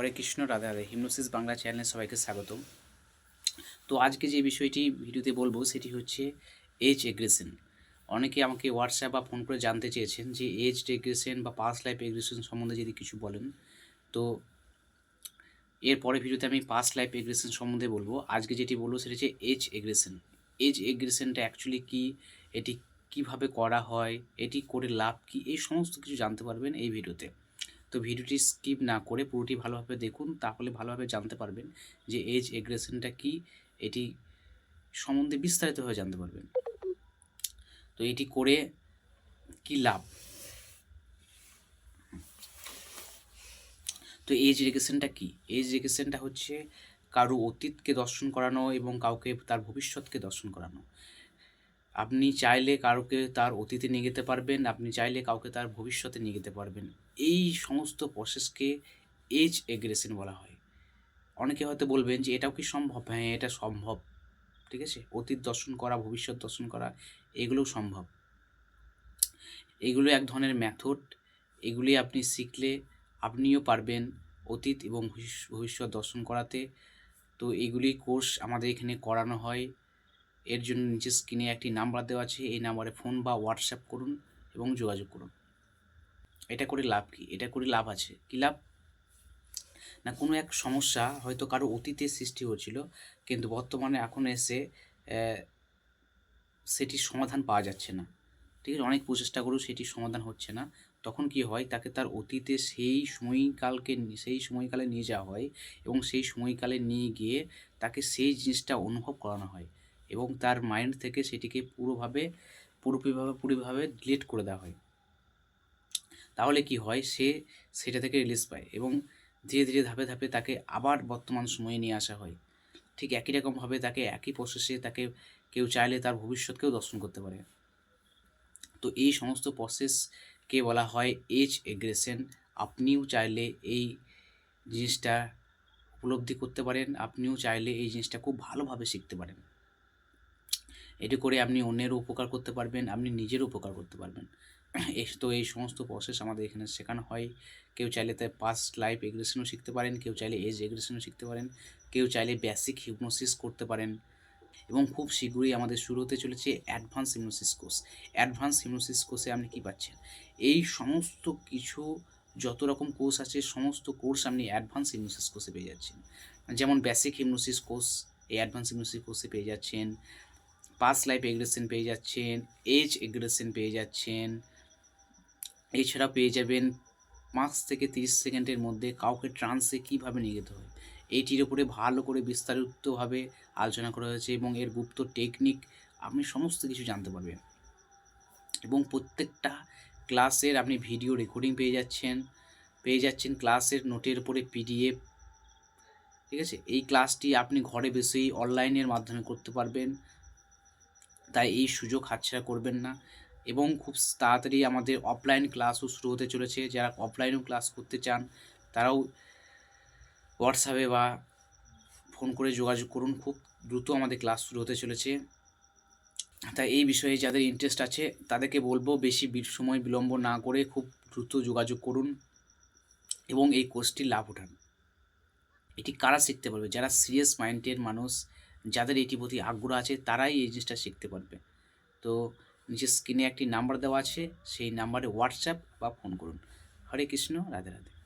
হরে কৃষ্ণ, রাধা রাধে। হিমনোসিস বাংলা চ্যানেলে সবাইকে স্বাগত তো আজকে যে বিষয়টি ভিডিওতে বলব, সেটি হচ্ছে এজ এগ্রেশন অনেকে আমাকে হোয়াটসঅ্যাপ বা ফোন করে জানতে চেয়েছেন যে এজ এগ্রেশন বা পাস লাইফ এগ্রেশন সম্বন্ধে যদি কিছু বলেন। তো এর পরে ভিডিওতে আমি পাস লাইফ এগ্রেশন সম্বন্ধে বলব। আজকে যেটি বলব, সেটা হচ্ছে এজ এগ্রেশন এজ এগ্রেশনটা অ্যাকচুয়ালি কী? এটি কীভাবে করা হয়? এটি করে লাভ কী? এই সমস্ত কিছু জানতে পারবেন এই ভিডিওতে। তো ভিডিওটি স্কিপ না করে পুরোটি ভালোভাবে দেখুন, তাহলে ভালোভাবে জানতে পারবেন যে এজ এগ্রেশনটা কি, এটি সম্বন্ধে বিস্তারিতভাবে জানতে পারবেন। তো এটি করে কি লাভ? তো এজ এডুকেশনটা কি? এজ রেগেশনটা হচ্ছে কারও অতীতকে দর্শন করানো এবং কাউকে তার ভবিষ্যৎকে দর্শন করানো। আপনি চাইলে কারোকে তার অতীতে নিয়ে যেতে পারবেন, আপনি চাইলে কাউকে তার ভবিষ্যতে নিয়ে যেতে পারবেন। এই সমস্ত প্রসেসকে এজ এগ্রেশন বলা হয়। অনেকে হয়তো বলবেন যে, এটাও কি সম্ভব? হ্যাঁ এটা সম্ভব। ঠিক আছে? অতীত দর্শন করা, ভবিষ্যৎ দর্শন করা, এগুলোও সম্ভব। এগুলো এক ধরনের ম্যাথড এগুলি আপনি শিখলে আপনিও পারবেন অতীত এবং ভবিষ্যৎ দর্শন করাতে। তো এগুলি কোর্স আমাদের এখানে করানো হয়। এর জন্য নিচে স্ক্রিনে একটি নাম্বার দেওয়া আছে। এই নাম্বারে ফোন বা হোয়াটসঅ্যাপ করুন এবং যোগাযোগ করুন। এটা করে লাভ কি? এটা করে লাভ আছে। কি লাভ? না, কোনো এক সমস্যা হয়তো কারও অতীতে সৃষ্টি হয়েছিল, কিন্তু বর্তমানে এখন এসে সেটির সমাধান পাওয়া যাচ্ছে না। ঠিক আছে? অনেক প্রচেষ্টা করেও সেটির সমাধান হচ্ছে না। তখন কি হয়? তাকে তার অতীতে সেই সময়কালকে সেই সময়কালে নিয়ে যাওয়া হয় এবং সেই সময়কালে নিয়ে গিয়ে তাকে সেই জিনিসটা অনুভব করানো হয় এবং তার মাইন্ড থেকে সেটিকে পুরোভাবে, পুরোপুরিভাবে, পুরোভাবে ডিলিট করে দেওয়া হয়। তাহলে কি হয়? সে সেটা থেকে রিলিজ পায় এবং ধীরে ধীরে, ধাপে ধাপে তাকে আবার বর্তমান সময়ে নিয়ে আসা হয়। ঠিক একই রকমভাবে তাকে একই প্রসেসে তাকে কেউ চাইলে তার ভবিষ্যৎকেও দর্শন করতে পারে। তো এই সমস্ত প্রসেসকে বলা হয় এজ এগ্রেশন আপনিও চাইলে এই জিনিসটা উপলব্ধি করতে পারেন, আপনিও চাইলে এই জিনিসটা খুব ভালোভাবে শিখতে পারেন। এটি করে আপনি অন্যেরও উপকার করতে পারবেন, আপনি নিজেরও উপকার করতে পারবেন। এই তো এই সমস্ত প্রসেস আমাদের এখানে শেখানো হয়। কেউ চাইলে তার পাস্ট লাইফ এগ্রেশনও শিখতে পারেন, কেউ চাইলে এজ এগ্রেশনও শিখতে পারেন, কেউ চাইলে বেসিক হিপনোসিস করতে পারেন। এবং খুব শীঘ্রই আমাদের শুরু হতে চলেছে advance hypnosis course advance hypnosis কোর্সে আপনি কী পাচ্ছেন? এই সমস্ত কিছু, যত রকম কোর্স আছে, সমস্ত কোর্স আপনি অ্যাডভান্স হিপনোসিস কোর্সে পেয়ে যাচ্ছেন। যেমন বেসিক হিপনোসিস কোর্স এই অ্যাডভান্স হিপনোসিস কোর্সে পেয়ে যাচ্ছেন। পাস লাইফ এগ্রেশন পেয়ে যাচ্ছেন এজ এগ্রেশন পেয়ে যাচ্ছেন। এছাড়া পেয়ে যাবেন পাঁচ থেকে তিরিশ সেকেন্ডের মধ্যে কাউকে ট্রান্সে কীভাবে নিয়ে যেতে হয় এইটির উপরে ভালো করে বিস্তারিতভাবে আলোচনা করা হয়েছে এবং এর গুপ্ত টেকনিক আপনি সমস্ত কিছু জানতে পারবেন। এবং প্রত্যেকটা ক্লাসের আপনি ভিডিও রেকর্ডিং পেয়ে যাচ্ছেন পেয়ে যাচ্ছেন ক্লাসের নোটের উপরে পিডিএফ ঠিক আছে? এই ক্লাসটি আপনি ঘরে বসেই অনলাইনের মাধ্যমে করতে পারবেন। তাই এই সুযোগ হাতছাড়া করবেন না। এবং খুব তাড়াতাড়ি আমাদের অফলাইন ক্লাসও শুরু হতে চলেছে। যারা অফলাইনেও ক্লাস করতে চান, তারাও হোয়াটসঅ্যাপে বা ফোন করে যোগাযোগ করুন। খুব দ্রুত আমাদের ক্লাস শুরু হতে চলেছে। তাই এই বিষয়ে যাদের ইন্টারেস্ট আছে, তাদেরকে বলব বেশি সময় বিলম্ব না করে খুব দ্রুত যোগাযোগ করুন এবং এই কোর্সটির লাভ উঠান। এটি কারা শিখতে পারবে? যারা সিরিয়াস মাইন্ডের মানুষ, যাদের এটি প্রতি আগ্রহ আছে, তারাই এই জিনিসটা শিখতে পারবে। তো নিচে স্ক্রিনে একটি নাম্বার দেওয়া আছে, সেই নাম্বারে হোয়াটসঅ্যাপ বা ফোন করুন। হরে কৃষ্ণ, রাধে রাধে।